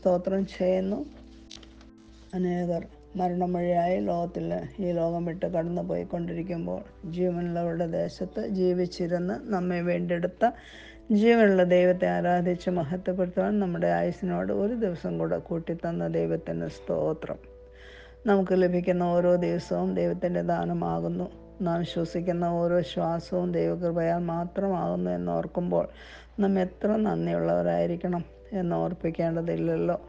സ്തോത്രം ചെയ്യുന്നു. അനേകർ മരണമൊഴിയായി ലോകത്തിൽ ഈ ലോകം വിട്ട് കടന്നു പോയിക്കൊണ്ടിരിക്കുമ്പോൾ ജീവനുള്ളവരുടെ ദേശത്ത് ജീവിച്ചിരുന്ന് നമ്മെ വേണ്ടെടുത്ത ജീവനുള്ള ദൈവത്തെ ആരാധിച്ച് മഹത്വപ്പെടുത്തുവാൻ നമ്മുടെ ആയുസിനോട് ഒരു ദിവസം കൂടെ കൂട്ടിത്തന്ന ദൈവത്തിന് സ്തോത്രം. നമുക്ക് ലഭിക്കുന്ന ഓരോ ദിവസവും ദൈവത്തിന്റെ ദാനമാകുന്നു. നാം ശ്വസിക്കുന്ന ഓരോ ശ്വാസവും ദൈവകൃപയാൽ മാത്രമാകുന്നു എന്ന് ഓർക്കുമ്പോൾ നാം എത്ര നന്ദിയുള്ളവരായിരിക്കണം എന്ന് ഓർപ്പിക്കേണ്ടതില്ലല്ലോ.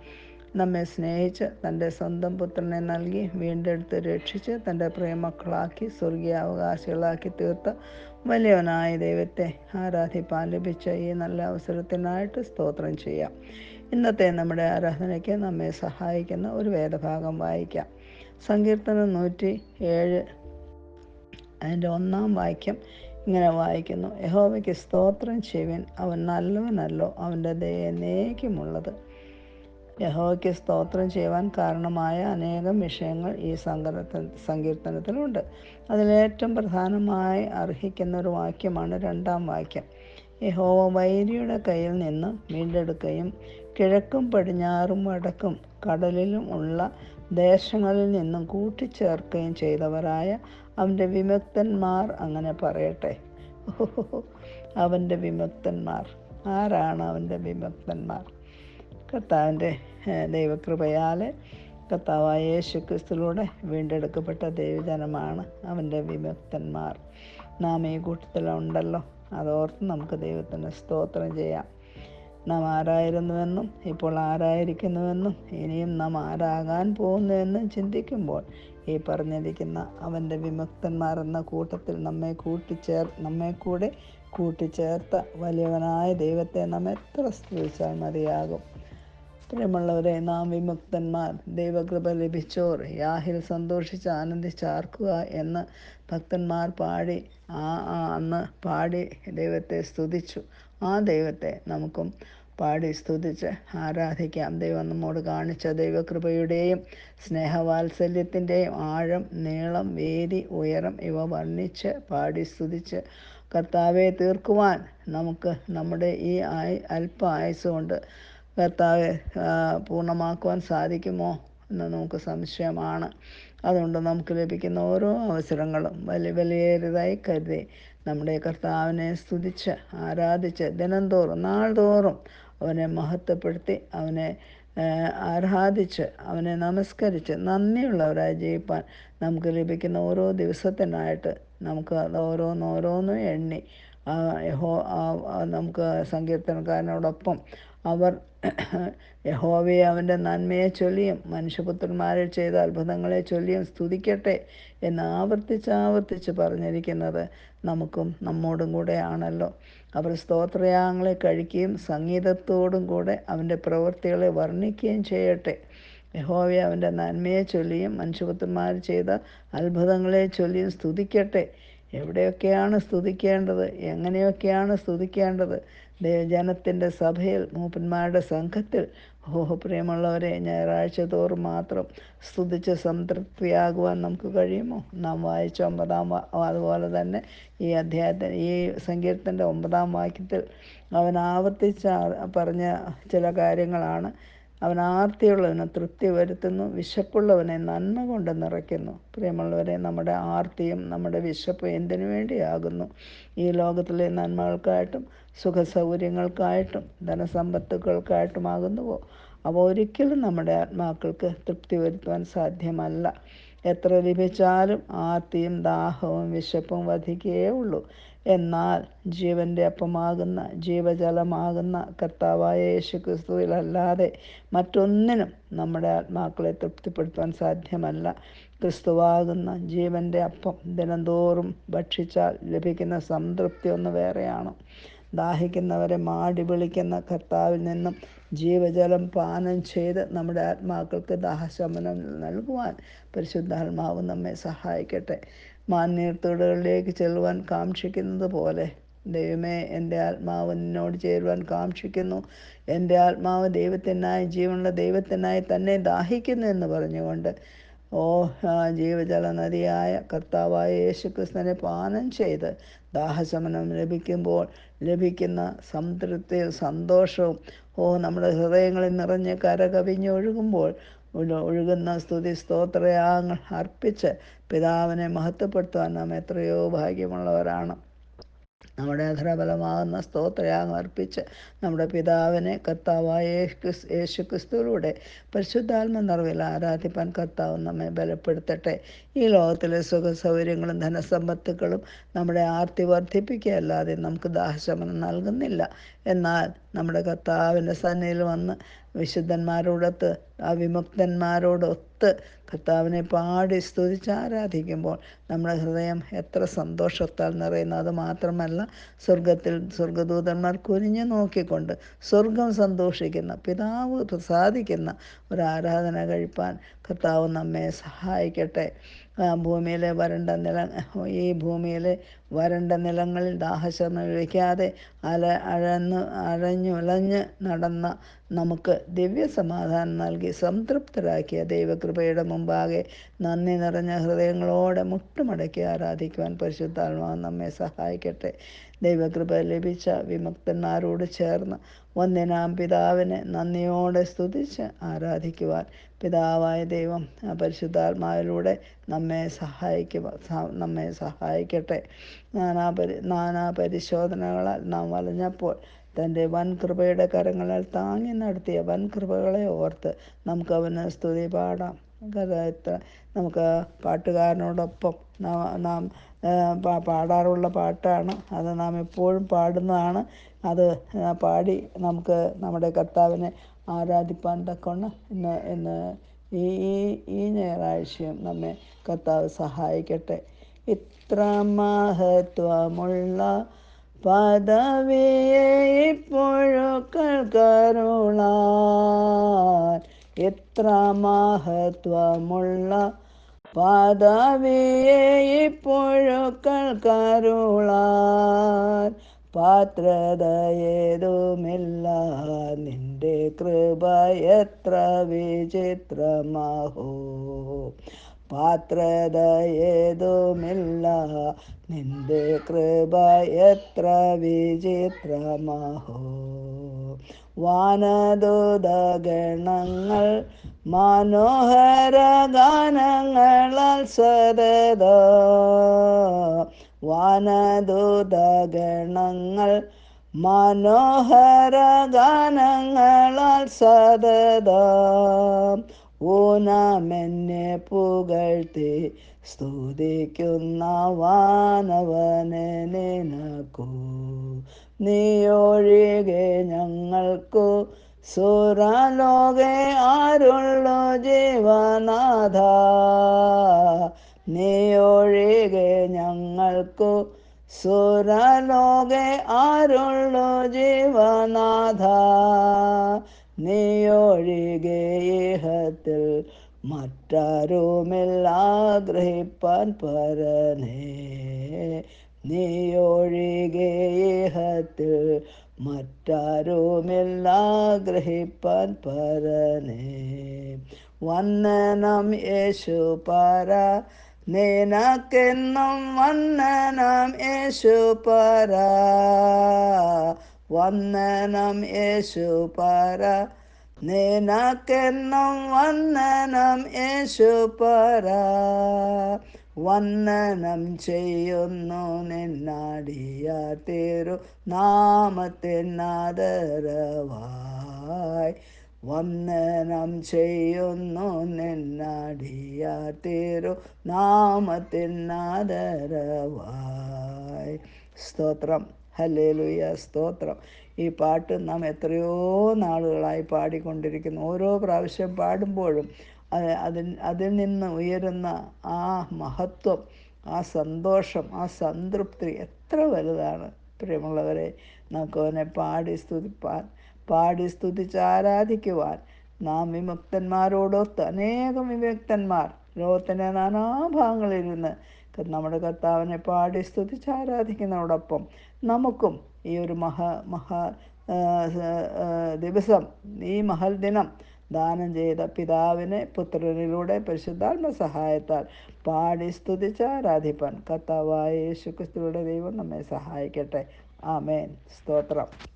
നമ്മെ സ്നേഹിച്ച് തന്റെ സ്വന്തം പുത്രനെ നൽകി വീണ്ടെടുത്ത് രക്ഷിച്ച് തന്റെ പ്രിയമക്കളാക്കി സ്വർഗീയ അവകാശികളാക്കി തീർത്ത വലിയവനായ ദൈവത്തെ ആരാധിപ്പാൻ ലഭിച്ച ഈ നല്ല അവസരത്തിനായിട്ട് സ്തോത്രം ചെയ്യാം. ഇന്നത്തെ നമ്മുടെ ആരാധനയ്ക്ക് നമ്മെ സഹായിക്കുന്ന ഒരു വേദഭാഗം വായിക്കാം. സങ്കീർത്തനം നൂറ്റി ഏഴ് അതിന്റെ ഒന്നാം വാക്യം ഇങ്ങനെ വായിക്കുന്നു. യഹോവയ്ക്ക് സ്തോത്രം ചെയ്യുവിൻ. അവൻ നല്ലവനല്ലോ അവന്റെ ദയനേക്കുമുള്ളത് യഹോവയ്ക്ക് സ്തോത്രം ചെയ്യുവാൻ കാരണമായ അനേകം വിഷയങ്ങൾ ഈ സങ്കീർത്തന സങ്കീർത്തനത്തിലുണ്ട്. അതിലേറ്റവും പ്രധാനമായി അർഹിക്കുന്ന ഒരു വാക്യമാണ് രണ്ടാം വാക്യം. യഹോവ വൈരിയുടെ കയ്യിൽ നിന്ന് വീണ്ടെടുക്കുകയും കിഴക്കും പടിഞ്ഞാറും വടക്കും കടലിലും ഉള്ള ദേശങ്ങളിൽ നിന്നും കൂട്ടിച്ചേർക്കുകയും ചെയ്തവരായ അവന്റെ വിമുക്തന്മാർ അങ്ങനെ പറയട്ടെ. അവന്റെ വിമുക്തന്മാർ. ആരാണ് അവന്റെ വിമുക്തന്മാർ? കർത്താവിന്റെ ദൈവകൃപയാലെ കർത്താവായ യേശു ക്രിസ്തുലൂടെ വീണ്ടെടുക്കപ്പെട്ട ദൈവജനമാണ് അവന്റെ വിമുക്തന്മാർ. നാം ഈ കൂട്ടത്തിലുണ്ടല്ലോ. അതോർത്ത് നമുക്ക് ദൈവത്തിന് സ്തോത്രം ചെയ്യാം. നാം ആരായിരുന്നുവെന്നും ഇപ്പോൾ ആരായിരിക്കുന്നുവെന്നും ഇനിയും നാം ആരാകാൻ പോകുന്നുവെന്നും ചിന്തിക്കുമ്പോൾ ഈ പറഞ്ഞിരിക്കുന്ന അവന്റെ വിമുക്തന്മാർ എന്ന കൂട്ടത്തിൽ നമ്മെ കൂട്ടിച്ചേർ നമ്മെ കൂടെ കൂട്ടിച്ചേർത്ത വലിയവനായ ദൈവത്തെ നാം എത്ര സ്തുതിച്ചാൽ മതിയാകും. പ്രിയമുള്ളവരെ നാം വിമുക്തന്മാർ ദൈവകൃപ ലഭിച്ചോർ യാഹിൽ സന്തോഷിച്ച് ആനന്ദിച്ചാർക്കുക എന്ന് ഭക്തന്മാർ പാടി ആ അന്ന് പാടി ദൈവത്തെ സ്തുതിച്ചു. ആ ദൈവത്തെ നമുക്കും പാടി സ്തുതിച്ച് ആരാധിക്കാം. ദൈവം നമ്മോട് കാണിച്ച ദൈവകൃപയുടെയും സ്നേഹവാത്സല്യത്തിന്റെയും ആഴം നീളം വേദി ഉയരം ഇവ വർണിച്ച് പാടി സ്തുതിച്ച് കർത്താവെ തീർക്കുവാൻ നമുക്ക് നമ്മുടെ ഈ ആയി അല്പ ആയുസ് കർത്താവെ പൂർണമാക്കുവാൻ സാധിക്കുമോ എന്ന് നമുക്ക് സംശയമാണ്. അതുകൊണ്ട് നമുക്ക് ലഭിക്കുന്ന ഓരോ അവസരങ്ങളും വലിയ വലിയതായി കരുതി നമ്മുടെ കർത്താവിനെ സ്തുതിച്ച് ആരാധിച്ച് ദിനംതോറും നാൾതോറും അവനെ മഹത്വപ്പെടുത്തി അവനെ ആരാധിച്ച് അവനെ നമസ്കരിച്ച് നന്ദിയുള്ളവരായി ജീവിപ്പാൻ നമുക്ക് ലഭിക്കുന്ന ഓരോ ദിവസത്തിനായിട്ട് നമുക്ക് അത് ഓരോന്നോരോന്നും എണ്ണി യഹോ നമുക്ക് സങ്കീർത്തനക്കാരനോടൊപ്പം അവർ യഹോവയെ അവന്റെ നന്മയെ ചൊല്ലിയും മനുഷ്യപുത്രന്മാരിൽ ചെയ്ത അത്ഭുതങ്ങളെ ചൊല്ലിയും സ്തുതിക്കട്ടെ എന്ന് ആവർത്തിച്ച് ആവർത്തിച്ച് പറഞ്ഞിരിക്കുന്നത് നമുക്കും നമ്മോടും കൂടെ ആണല്ലോ. അവർ സ്തോത്രയാഗങ്ങളെ കഴിക്കുകയും സംഗീതത്തോടും കൂടെ അവന്റെ പ്രവൃത്തികളെ വർണിക്കുകയും ചെയ്യട്ടെ. യഹോവയെ അവന്റെ നന്മയെ ചൊല്ലിയും മനുഷ്യപുത്രന്മാർ ചെയ്ത അത്ഭുതങ്ങളെ ചൊല്ലിയും സ്തുതിക്കട്ടെ. എവിടെയൊക്കെയാണ് സ്തുതിക്കേണ്ടത്? എങ്ങനെയൊക്കെയാണ് സ്തുതിക്കേണ്ടത്? ജനത്തിന്റെ സഭയിൽ മൂപ്പന്മാരുടെ സംഘത്തിൽ. ഓഹോ പ്രിയമുള്ളവരെ ഞായറാഴ്ച തോറും മാത്രം സ്തുതിച്ച് സംതൃപ്തിയാകുവാൻ നമുക്ക് കഴിയുമോ? നാം വായിച്ച ഒമ്പതാം അതുപോലെ തന്നെ ഈ അധ്യായത്തിൽ ഈ സങ്കീർത്തന്റെ ഒമ്പതാം വാക്യത്തിൽ അവൻ ആവർത്തിച്ച പറഞ്ഞ ചില കാര്യങ്ങളാണ്. അവൻ ആർത്തിയുള്ളവന് തൃപ്തി വരുത്തുന്നു വിശപ്പുള്ളവനെ നന്മ കൊണ്ട് നിറയ്ക്കുന്നു. പ്രിയമുള്ളവരെ നമ്മുടെ ആർത്തിയും നമ്മുടെ വിശപ്പും എന്തിനു വേണ്ടിയാകുന്നു? ഈ ലോകത്തിലെ നന്മകൾക്കായിട്ടും സുഖസൗകര്യങ്ങൾക്കായിട്ടും ധനസമ്പത്തുകൾക്കായിട്ടുമാകുന്നുവോ? അവ ഒരിക്കലും നമ്മുടെ ആത്മാക്കൾക്ക് തൃപ്തി വരുത്തുവാൻ സാധ്യമല്ല. എത്ര ലഭിച്ചാലും ആർത്തിയും ദാഹവും വിശപ്പും വധിക്കുകയേ ഉള്ളൂ. എന്നാൽ ജീവന്റെ അപ്പമാകുന്ന ജീവജലമാകുന്ന കർത്താവായ യേശു ക്രിസ്തുവിലല്ലാതെ മറ്റൊന്നിനും നമ്മുടെ ആത്മാക്കളെ തൃപ്തിപ്പെടുത്താൻ സാധ്യമല്ല. ക്രിസ്തുവാകുന്ന ജീവന്റെ അപ്പം ദിനംതോറും ഭക്ഷിച്ചാൽ ലഭിക്കുന്ന സംതൃപ്തി ഒന്ന് വേറെയാണ്. ദാഹിക്കുന്നവരെ മാടി വിളിക്കുന്ന കർത്താവിൽ നിന്നും ജീവജലം പാനം ചെയ്ത് നമ്മുടെ ആത്മാക്കൾക്ക് ദാഹശമനം നൽകുവാൻ പരിശുദ്ധാത്മാവ് നമ്മെ സഹായിക്കട്ടെ. മാന്യത്തോടുകളിലേക്ക് ചെല്ലുവാൻ കാക്ഷിക്കുന്നത് പോലെ ദൈവമേ എന്റെ ആത്മാവ് നിന്നോട് ചേരുവാൻ കാക്ഷിക്കുന്നു. എന്റെ ആത്മാവ് ദൈവത്തിനായി ജീവനുള്ള ദൈവത്തിനായി തന്നെ ദാഹിക്കുന്നു എന്ന് പറഞ്ഞുകൊണ്ട് ഓ ആ ജീവജല നദിയായ കർത്താവായ യേശുക്രിസ്തനെ പാനം ചെയ്ത് ദാഹശമനം ലഭിക്കുമ്പോൾ ലഭിക്കുന്ന സംതൃപ്തിയും സന്തോഷവും ഓ നമ്മുടെ ഹൃദയങ്ങളിൽ നിറഞ്ഞ് കരകവിഞ്ഞൊഴുകുമ്പോൾ ഒഴുകുന്ന സ്തുതി സ്തോത്രയാഗങ്ങൾ അർപ്പിച്ച് പിതാവിനെ മഹത്വപ്പെടുത്തുവാൻ നാം എത്രയോ ഭാഗ്യമുള്ളവരാണ്. നമ്മുടെ അധരബലമാകുന്ന സ്തോത്രയാഗം അർപ്പിച്ച് നമ്മുടെ പിതാവിനെ കർത്താവായ യേശു- ക്രിസ്തുവിലൂടെ പരിശുദ്ധാത്മ നിറവിൽ ആരാധിപ്പാൻ കർത്താവ് നമ്മെ ബലപ്പെടുത്തട്ടെ. ഈ ലോകത്തിലെ സുഖ സൗകര്യങ്ങളും ധനസമ്പത്തുക്കളും നമ്മുടെ ആർത്തി വർദ്ധിപ്പിക്കുകയല്ലാതെ നമുക്ക് ദാഹശമനം നൽകുന്നില്ല. എന്നാൽ നമ്മുടെ കർത്താവിന്റെ സന്നിധിയിൽ വന്ന് വിശുദ്ധന്മാരോടൊത്ത് ആ വിമുക്തന്മാരോടൊത്ത് കർത്താവിനെ പാടി സ്തുതിച്ച് ആരാധിക്കുമ്പോൾ നമ്മുടെ ഹൃദയം എത്ര സന്തോഷത്താൽ നിറയുന്നു. അത് മാത്രമല്ല സ്വർഗത്തിൽ സ്വർഗദൂതന്മാർ കുനിഞ്ഞു നോക്കിക്കൊണ്ട് സ്വർഗം സന്തോഷിക്കുന്ന പിതാവ് പ്രസാദിക്കുന്ന ഒരു ആരാധന കഴിപ്പാൻ കർത്താവ് നമ്മെ സഹായിക്കട്ടെ. ഭൂമിയിലെ വരണ്ട നില ഈ ഭൂമിയിലെ വരണ്ട നിലങ്ങളിൽ ദാഹശമനം വിളിക്കാതെ അല അഴന്ന് അഴഞ്ഞുലഞ്ഞ് നടന്ന നമുക്ക് ദിവ്യ സമാധാനം നൽകി സംതൃപ്തരാക്കിയ ദൈവകൃപയുടെ മുമ്പാകെ നന്ദി നിറഞ്ഞ ഹൃദയങ്ങളോടെ മുട്ടുമടക്കി ആരാധിക്കുവാൻ പരിശുദ്ധാത്മാവ് നമ്മെ സഹായിക്കട്ടെ. ദൈവകൃപ ലഭിച്ച വിമുക്തന്മാരോട് ചേർന്ന് വന്ദനാം പിതാവിനെ നന്ദിയോടെ സ്തുതിച്ച് ആരാധിക്കുവാൻ പിതാവായ ദൈവം പരിശുദ്ധാത്മാവിലൂടെ നമ്മെ സഹായിക്കുക നമ്മെ സഹായിക്കട്ടെ. നാനാ പരി നാനാ പരിശോധനകളാൽ നാം വലഞ്ഞപ്പോൾ തന്റെ വൻ കൃപയുടെ കരങ്ങളാൽ താങ്ങി നടത്തിയ വൻ കൃപകളെ ഓർത്ത് നമുക്ക് അവന് സ്തുതി പാടാം. നമുക്ക് പാട്ടുകാരനോടൊപ്പം നാം പാടാറുള്ള പാട്ടാണ്. അത് നാം എപ്പോഴും പാടുന്നതാണ്. അത് പാടി നമുക്ക് നമ്മുടെ കർത്താവിനെ ആരാധിപ്പാൻ തക്കവണ്ണം ഇന്ന് ഇന്ന് ഈ- ഈ ഞായറാഴ്ചയും നമ്മെ കർത്താവ് സഹായിക്കട്ടെ. ഇത്ര മഹത്വമുള്ള പദവിയെ ഇപ്പോഴൊക്കൾ കരുളാൻ എത്ര മഹത്വമുള്ള പദവിയെ ഇപ്പോഴൊക്കൾ കരുളാൻ പാത്രതയേതുമില്ല. നിന്റെ കൃപ എത്ര വിചിത്രമാഹോ. പാത്രതയേതുമില്ല. നിന്റെ കൃപ എത്ര വിചിത്രമാഹോ. വാനദൂതഗണങ്ങൾ മനോഹര ഗാനങ്ങളാൽ സദത. വാനദൂതഗണങ്ങൾ മനോഹര ഗാനങ്ങളാൽ സദത. ഊനമെന്നെ പുകഴ്ത്തി സ്തുതിക്കുന്ന വാനവനെ നക്കൂ നീയൊഴികെ ഞങ്ങൾക്കു സുരലോകെ ആരുള്ളു ജീവനാഥ. നീയൊഴികെ ഞങ്ങൾക്കു സുരലോകെ ആരുള്ളു ജീവനാഥ. നീയൊഴികെ ഇഹത്തിൽ മറ്റാരുമില്ല ആഗ്രഹിപ്പാൻ പരനേ നീയൊഴികെ ഇഹത്തിൽ മറ്റാരുമില്ല ആഗ്രഹിപ്പാൻ പരനേ വന്ദനം യേശു പര നിനക്കെന്നും വന്ദനം യേശു പര വന്ദനം യേശു പര നിനക്കെന്നും വന്ദനം യേശു പറ. വന്ദനം ചെയ്യുന്നു നിന്നാടിയ തിരു നാമത്തിനാദരവായി വന്ദനം ചെയ്യുന്നു നിന്നാടിയ തിരു നാമത്തിനാദരവായി സ്തോത്രം. ഹല്ലേലൂയ. സ്തോത്രം. ഈ പാട്ട് നാം എത്രയോ നാളുകളായി പാടിക്കൊണ്ടിരിക്കുന്നു. ഓരോ പ്രാവശ്യം പാടുമ്പോഴും അത് അതിൽ അതിൽ നിന്ന് ഉയരുന്ന ആ മഹത്വം ആ സന്തോഷം ആ സംതൃപ്തി എത്ര വലുതാണ്. പ്രിയമുള്ളവരെ നമുക്ക് അവനെ പാടി സ്തുതിപ്പാൻ പാടി സ്തുതിച്ച് ആരാധിക്കുവാൻ നാം വിമുക്തന്മാരോടൊത്ത് അനേകം വിമുക്തന്മാർ ലോകത്തിന്റെ നിന്ന് നമ്മുടെ കർത്താവിനെ പാടി സ്തുതിച്ച് ആരാധിക്കുന്നതോടൊപ്പം നമുക്കും ഈ ഒരു മഹാ മഹാ ദിവസം ഈ മഹൽ ദിനം ദാനം ചെയ്ത പിതാവിനെ പുത്രനിലൂടെ പരിശുദ്ധാത്മ സഹായത്താൽ പാടി സ്തുതിച്ച ആരാധിപ്പൻ കർത്താവായ യേശു ക്രിസ്തുവിടെ ദൈവം നമ്മെ സഹായിക്കട്ടെ. ആമേൻ. സ്തോത്രം.